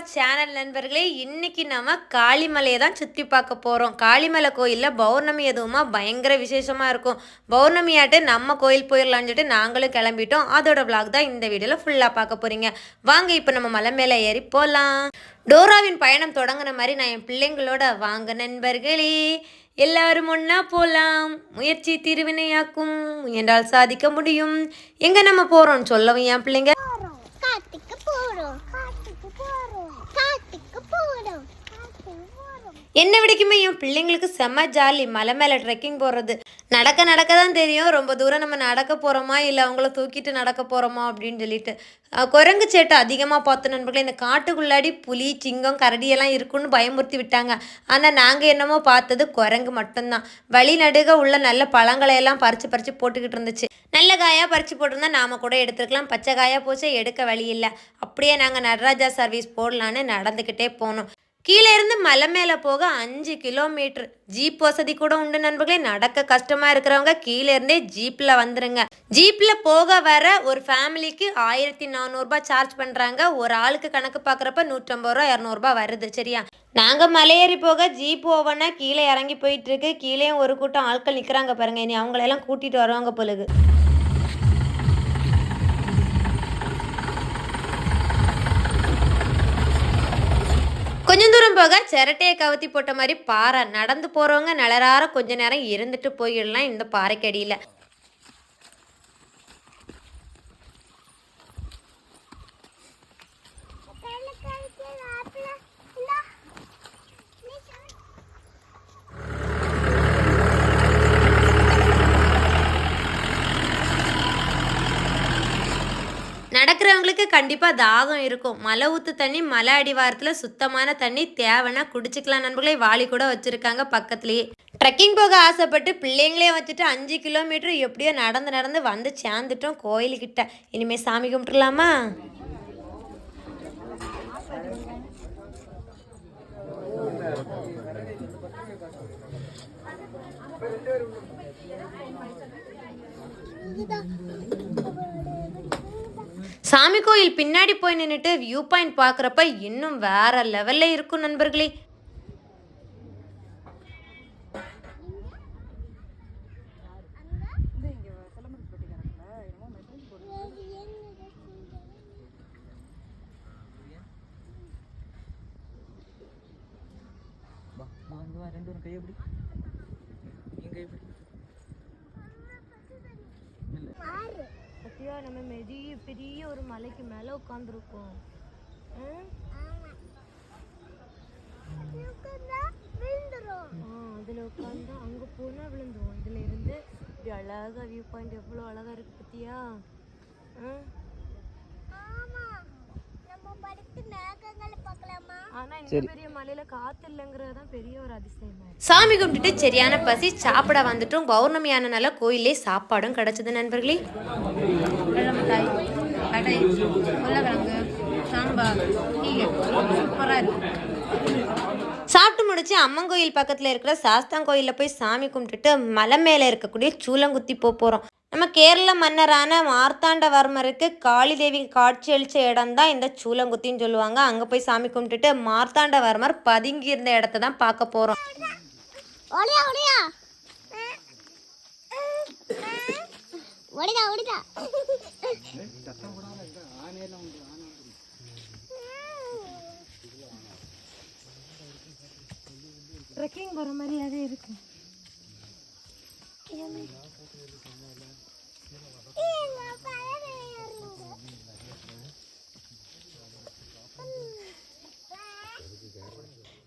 Our channel நண்பர்களே இன்னைக்கு நம்ம காளிமலையை தான் சுற்றி பார்க்க போகிறோம் காளிமலை கோயிலில் பௌர்ணமி எதுவுமா பயங்கர விசேஷமாக இருக்கும். பௌர்ணமியாட்டு நம்ம கோயில் போயிடலான்னு சொல்லிட்டு நாங்களும் கிளம்பிட்டோம். அதோட vlog தான் இந்த வீடியோவில் ஃபுல்லாக பார்க்க போகிறீங்க வாங்க இப்போ நம்ம மலை மேலே ஏறி போகலாம் டோராவின் பயணம் தொடங்குன மாதிரி நான் என் பிள்ளைங்களோட வாங்க நண்பர்களே எல்லாரும் ஒன்றா போகலாம் முயற்சி திருவினையாக்கும் என்றால் சாதிக்க முடியும். எங்கே நம்ம போகிறோம்னு சொல்லவும் என் பிள்ளைங்க? போகிறோம் pick a. என்ன விடைக்குமே என் பிள்ளைங்களுக்கு செம்ம ஜாலி. மலை மேலே ட்ரெக்கிங் போகிறது நடக்க நடக்க தான் தெரியும். ரொம்ப தூரம் நம்ம நடக்க போகிறோமா இல்லை அவங்கள தூக்கிட்டு நடக்க போகிறோமா அப்படின்னு சொல்லிட்டு. குரங்கு சேட்டை அதிகமாக பார்த்த நண்பர்களே இந்த காட்டுக்குள்ளாடி புலி சிங்கம் கரடியெல்லாம் இருக்குன்னு பயமுறுத்தி விட்டாங்க. ஆனால் நாங்கள் என்னமோ பார்த்தது குரங்கு மட்டும்தான். வழி நடுக உள்ள நல்ல பழங்களையெல்லாம் பறித்து பறித்து போட்டுக்கிட்டு இருந்துச்சு. நல்ல காயாக பறித்து போட்டிருந்தா நாம் கூட எடுத்துருக்கலாம். பச்சை காயாக போச்சு எடுக்க வழி இல்லை. அப்படியே நாங்கள் நடராஜா சர்வீஸ் போடலான்னு நடந்துக்கிட்டே போனோம். கீழே இருந்து மலை மேலே போக அஞ்சு கிலோமீட்டர். ஜீப் வசதி கூட உண்டு நண்பர்களே. நடக்க கஷ்டமா இருக்கிறவங்க கீழே இருந்தே ஜீப்ல வந்துருங்க. ஜீப்ல போக வர ஒரு ஃபேமிலிக்கு ஆயிரத்தி நானூறுபா சார்ஜ் பண்றாங்க. ஒரு ஆளுக்கு கணக்கு பார்க்குறப்ப நூற்றம்பது ரூபா இரநூறுபா வருது. சரியா? நாங்க மலையேறி போக ஜீப் ஓவனா கீழே இறங்கி போயிட்டு இருக்கு. கீழேயும் ஒரு கூட்டம் ஆட்கள் நிக்கிறாங்க பாருங்க. இனி அவங்களெல்லாம் கூட்டிட்டு வருவாங்க பொழுது கொஞ்சம் தூரம் போக சிரட்டையை கவுத்தி போட்ட மாதிரி பாறை நடந்து போகிறவங்க நிலரார கொஞ்ச நேரம் இருந்துட்டு போயிடலாம் இந்த பாறைக்கடியில். நடக்கிறவங்களுக்கு கண்டிப்பாக தாகம் இருக்கும். மலை ஊற்று தண்ணி மலை அடிவாரத்தில் சுத்தமான தண்ணி தேவைன்னா குடிச்சிக்கலாம் நண்பர்களே. வாளி கூட வச்சுருக்காங்க பக்கத்துலேயே. ட்ரெக்கிங் போக ஆசைப்பட்டு பிள்ளைங்களே வச்சுட்டு அஞ்சு கிலோமீட்டர் எப்படியோ நடந்து நடந்து வந்து சேர்ந்துட்டோம் கோயிலுக்கிட்ட. இனிமேல் சாமி கும்பிட்டுலாமா சாமி கோயில் பின்னாடி போய் நின்றுட்டு வியூ பாயிண்ட் பார்க்குறப்ப இன்னும் வேற லெவலில் இருக்கும் நண்பர்களே. ரெண்டு பேரும் நம்ம மெதிய பெரிய ஒரு மலைக்கு மேலே உட்காந்துருக்கோம் அதில் உட்காந்து அங்கே போனால் விழுந்துருவோம் இதில் இருந்து இப்படி அழகாக வியூ பாயிண்ட் எவ்வளோ அழகாக இருக்கு பத்தியா? ஆ நம்ம படுத்து மேகங்களை பார்க்கலாமா ஆனா இந்த பெரிய மலையில காத்து இல்லைங்கிறது தான் பெரிய ஒரு அதிசயமா சாமி கும்பிட்டுட்டு சரியான பசி சாப்பிட வந்துட்டோம். பௌர்ணமியானனால கோயிலே சாப்பாடும் கிடைச்சது நண்பர்களே. சாப்பிட்டு முடிச்சு அம்மன் கோயில் பக்கத்தில் இருக்கிற சாஸ்தான் கோயிலில் போய் சாமி கும்பிட்டுட்டு மலை மேலே இருக்கக்கூடிய சூளங்குத்தி போக போகிறோம் நம்ம கேரள மன்னரான மார்த்தாண்டவர்மருக்கு காளி தேவி காட்சி அளித்த இடம் தான் இந்த சூளங்குத்தின்னு சொல்லுவாங்க. அங்கே போய் சாமி கும்பிட்டுட்டு மார்த்தாண்டவர்மர் பதுங்கி இருந்த இடத்த தான் பார்க்க போகிறோம் ட்ரெக்கிங் போகிற மாதிரியாவே இருக்கு.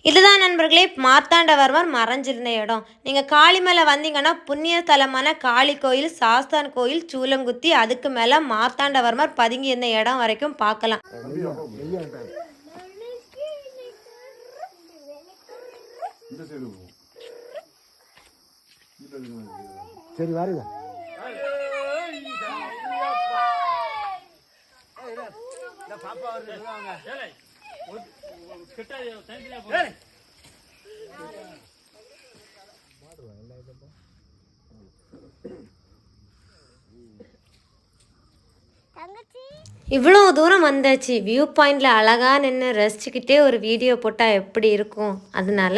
இதுதான் நண்பர்களே மார்த்தாண்டவர்மர் மறைஞ்சிருந்த இடம். நீங்கள் காளிமலை வந்தீங்கன்னா புண்ணியஸ்தலமான காளி கோயில் சாஸ்தான் கோயில் சூலங்குத்தி அதுக்கு மேலே மார்த்தாண்டவர்மர் பதுங்கி இருந்த இடம் வரைக்கும் பார்க்கலாம். சரி வாருங்க. இவ்வளோ தூரம் வந்தாச்சு. வியூ பாயிண்ட்ல அழகா நின்று ரசிச்சுக்கிட்டே ஒரு வீடியோ போட்டால் எப்படி இருக்கும்? அதனால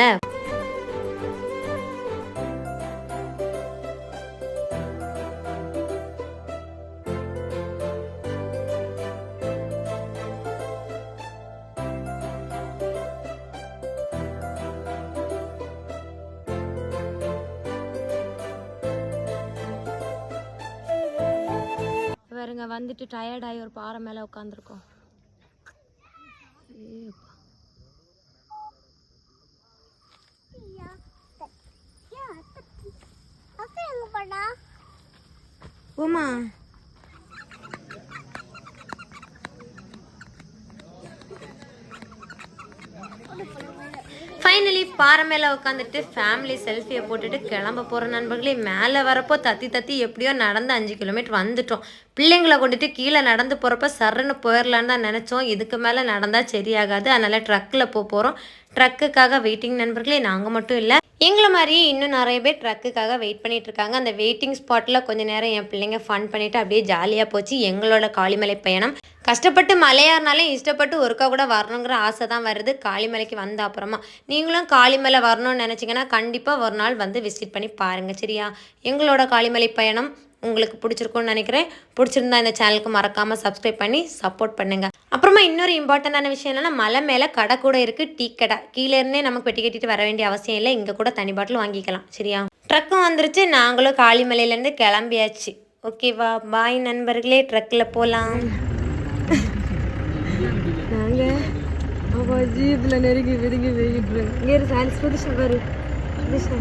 பாருங்க வந்துட்டு டயர்டாகி ஒரு பாறை மேலே உட்காந்துருக்கோம் உமா பாறை மேலே உட்காந்துட்டு ஃபேமிலி செல்ஃபியை போட்டுட்டு கிளம்ப போகிற நண்பர்களே மேலே வரப்போ தத்தி தத்தி எப்படியோ நடந்து அஞ்சு கிலோமீட்டர் வந்துட்டோம். பிள்ளைங்களை கொண்டுட்டு கீழே நடந்து போகிறப்ப சர்ன்னு போயிடலான்னு தான் நினச்சோம். இதுக்கு மேலே நடந்தால் சரியாகாது. அதனால் ட்ரக்கில் போக போகிறோம் ட்ரக்குக்காக வெயிட்டிங் நண்பர்களே நாங்கள் மட்டும் இல்லை எங்களை மாதிரியே இன்னும் நிறைய பேர் ட்ரக்குக்காக வெயிட் பண்ணிட்டு இருக்காங்க. அந்த வெயிட்டிங் ஸ்பாட்டில் கொஞ்சம் நேரம் என் பிள்ளைங்க ஃபன் பண்ணிவிட்டு அப்படியே ஜாலியாக போச்சு. எங்களோட காளிமலை பயணம் கஷ்டப்பட்டு மலையாறினாலும் இஷ்டப்பட்டு ஒருக்கா கூட வரணுங்கிற ஆசை தான் வருது. காளிமலைக்கு வந்த அப்புறமா. நீங்களும் காளிமலை வரணும்னு நினச்சிங்கன்னா கண்டிப்பாக ஒரு நாள் வந்து விசிட் பண்ணி பாருங்கள் சரியா? எங்களோட காளிமலை பயணம் உங்களுக்கு பிடிச்சிருக்கும்னு நினைக்கிறேன். பிடிச்சிருந்தா இந்த சேனலுக்கு மறக்காமல் சப்ஸ்கிரைப் பண்ணி சப்போர்ட் பண்ணுங்கள் அப்புறமா இன்னொரு இம்பார்ட்டண்டான விஷயம் என்னென்னா மலை மேலே கடை கூட இருக்குது டீ கடை. கீழே இருந்தே நமக்கு பெட்டி கட்டிட்டு வர வேண்டிய அவசியம் இல்லை. இங்கே கூட தனி பாட்டில் வாங்கிக்கலாம் சரியா? ட்ரக்கும் வந்துருச்சு. நாங்களும் காளிமலையிலேருந்து கிளம்பியாச்சு. ஓகேவா பாய் நண்பர்களே. ட்ரக்கில் போகலாம் நாங்கள் ஜீப்ல நெருங்கி நெருங்கி வெயிட்டு இங்கே சாலிஸ் புதுசு பாரு. புதுசா